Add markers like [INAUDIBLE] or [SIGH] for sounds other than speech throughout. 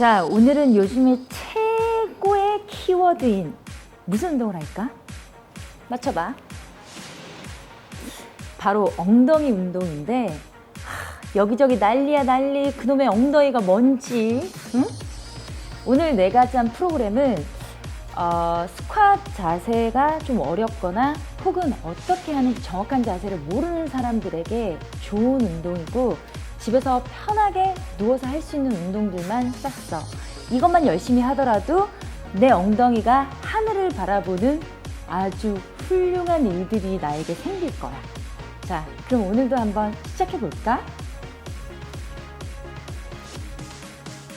자, 오늘은 요즘에 최고의 키워드인 무슨 운동을 할까? 맞춰봐. 바로 엉덩이 운동인데 하, 여기저기 난리야 난리 그놈의 엉덩이가 뭔지 응? 오늘 내가 짠 프로그램은 어, 스쿼트 자세가 좀 어렵거나 혹은 어떻게 하는지 정확한 자세를 모르는 사람들에게 좋은 운동이고 집에서 편하게 누워서 할 수 있는 운동들만 쌌어. 이것만 열심히 하더라도 내 엉덩이가 하늘을 바라보는 아주 훌륭한 일들이 나에게 생길 거야. 자, 그럼 오늘도 한번 시작해 볼까?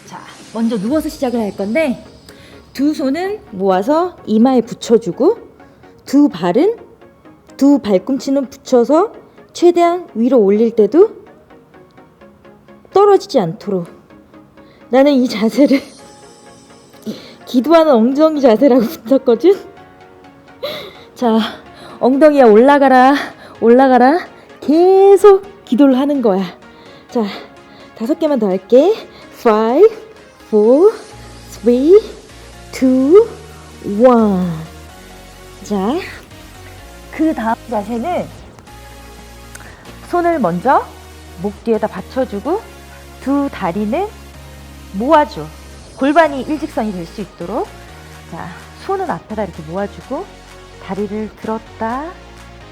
자, 먼저 누워서 시작을 할 건데 두 손은 모아서 이마에 붙여주고 두 발은 두 발꿈치는 붙여서 최대한 위로 올릴 때도 떨어지지 않도록 나는 이 자세를 [LAUGHS] 기도하는 엉덩이 자세라고 [LAUGHS] 붙였거든. 자, 엉덩이야 올라가라, 올라가라. 계속 기도를 하는 거야. 자, 다섯 개만 더 할게. 5, 4, 3, 2, 1. 자, 그 다음 자세는 손을 먼저 목 뒤에다 받쳐주고 두 다리는 모아줘. 골반이 일직선이 될 수 있도록. 자, 손은 앞에다 이렇게 모아주고 다리를 들었다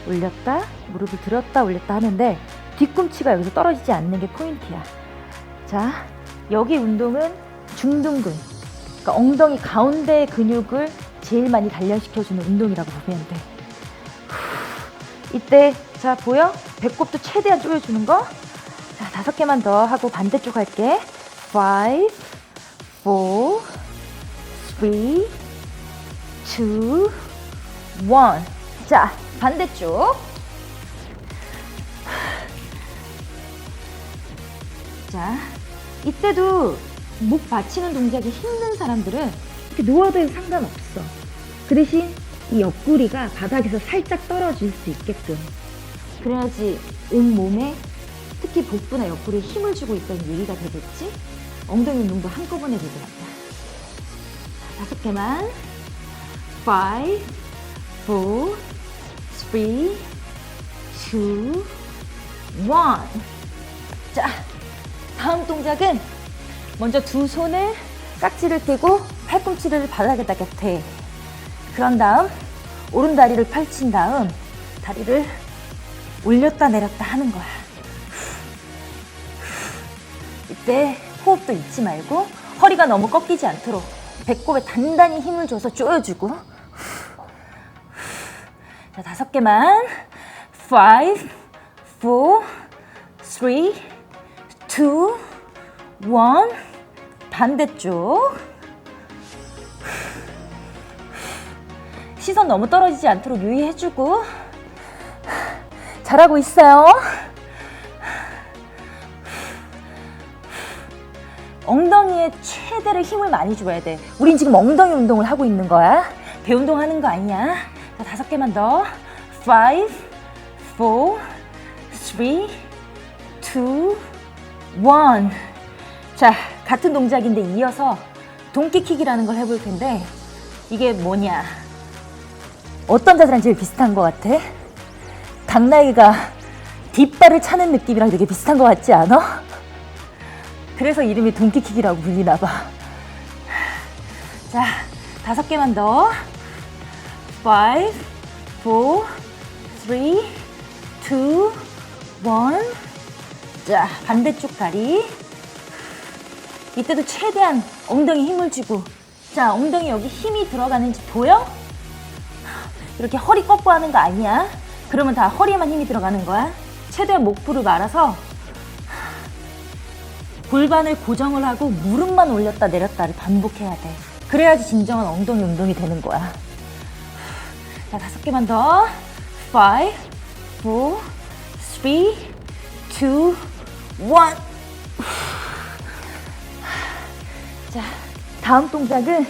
올렸다 무릎을 들었다 올렸다 하는데 뒤꿈치가 여기서 떨어지지 않는 게 포인트야. 자, 여기 운동은 중둔근. 그러니까 엉덩이 가운데 근육을 제일 많이 단련시켜주는 운동이라고 보면 돼. 후, 이때 자 보여? 배꼽도 최대한 조여주는 거. 자 다섯 개만 더 하고 반대쪽 할게. 5, 4, 3, 2, 1. 자 반대쪽. 자 이때도 목 받치는 동작이 힘든 사람들은 이렇게 누워도 상관없어. 그 대신 이 옆구리가 바닥에서 살짝 떨어질 수 있게끔. 그래야지 온 몸에 특히 복부나 옆구리에 힘을 주고 있다는 얘기가 되겠지? 엉덩이 운동도 한꺼번에. 자, 다섯 개만. 5, 4, 3, 2, 1. 자, 다음 동작은 먼저 두 손을 깍지를 떼고 팔꿈치를 바닥에다 곁에 그런 다음 오른 다리를 펼친 다음 다리를 올렸다 내렸다 하는 거야. 때 호흡도 잊지 말고 허리가 너무 꺾이지 않도록 배꼽에 단단히 힘을 줘서 조여주고. 자 다섯 개만. 5, 4, 3, 2, 1 반대쪽. 시선 너무 떨어지지 않도록 유의해주고. 잘하고 있어요. 엉덩이에 최대로 힘을 많이 줘야 돼. 우린 지금 엉덩이 운동을 하고 있는 거야. 배 운동하는 거 아니야. 자, 다섯 개만 더. 5, 4, 3, 2, 1. 자, 같은 동작인데 이어서 동키킥이라는 걸 해볼 텐데 이게 뭐냐? 어떤 자세랑 제일 비슷한 것 같아? 당나귀가 뒷발을 차는 느낌이랑 되게 비슷한 것 같지 않아? 그래서 이름이 동키킥이라고 불리나 봐. 자, 다섯 개만 더. 5, 4, 3, 2, 1. 자, 반대쪽 다리. 이때도 최대한 엉덩이 힘을 주고. 자, 엉덩이 여기 힘이 들어가는지 보여? 이렇게 허리 꺾고 하는 거 아니야. 그러면 다 허리에만 힘이 들어가는 거야. 최대한 목부를 말아서 골반을 고정을 하고 무릎만 올렸다 내렸다를 반복해야 돼. 그래야지 진정한 엉덩이 운동이 되는 거야. 자, 다섯 개만 더. 5, 4, 3, 2, 1. 자, 다음 동작은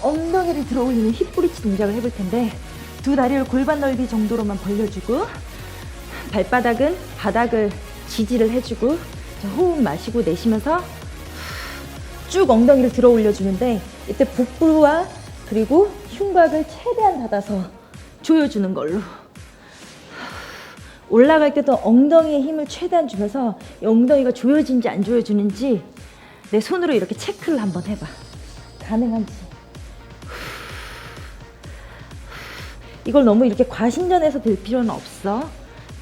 엉덩이를 들어 올리는 힙브리치 동작을 해볼 텐데 두 다리를 골반 넓이 정도로만 벌려주고 발바닥은 바닥을 지지를 해주고 자, 호흡 마시고 내쉬면서 쭉 엉덩이를 들어 올려주는데 이때 복부와 그리고 흉곽을 최대한 닫아서 조여주는 걸로. 올라갈 때도 엉덩이에 힘을 최대한 주면서 이 엉덩이가 조여진지 안 조여지는지 내 손으로 이렇게 체크를 한번 해봐. 가능한지. 이걸 너무 이렇게 과신전에서 들 필요는 없어.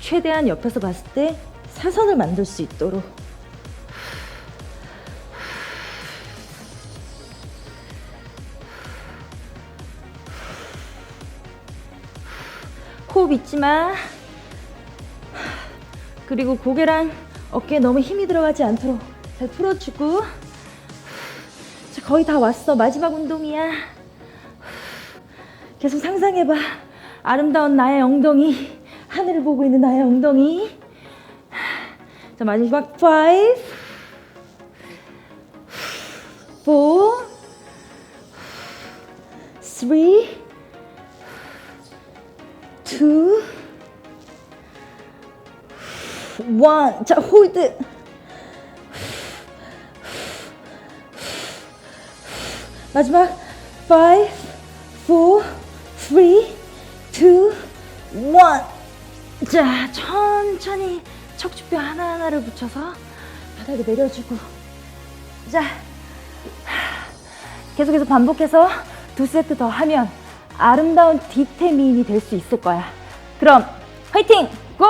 최대한 옆에서 봤을 때 사선을 만들 수 있도록. 호흡 잊지 마. 그리고 고개랑 어깨에 너무 힘이 들어가지 않도록 잘 풀어주고. 자, 거의 다 왔어. 마지막 운동이야. 계속 상상해봐. 아름다운 나의 엉덩이. 하늘을 보고 있는 나의 엉덩이. 자, 마지막 5, 4, 3, 2, 원. 자, 홀드. 마지막 5, 4, 3, 2, 1. 자, 천천히 척추뼈 하나하나를 붙여서 바닥에 내려주고. 자, 계속해서 반복해서 두 세트 더 하면 아름다운 디테미인이 될 수 있을 거야. 그럼 화이팅! 고!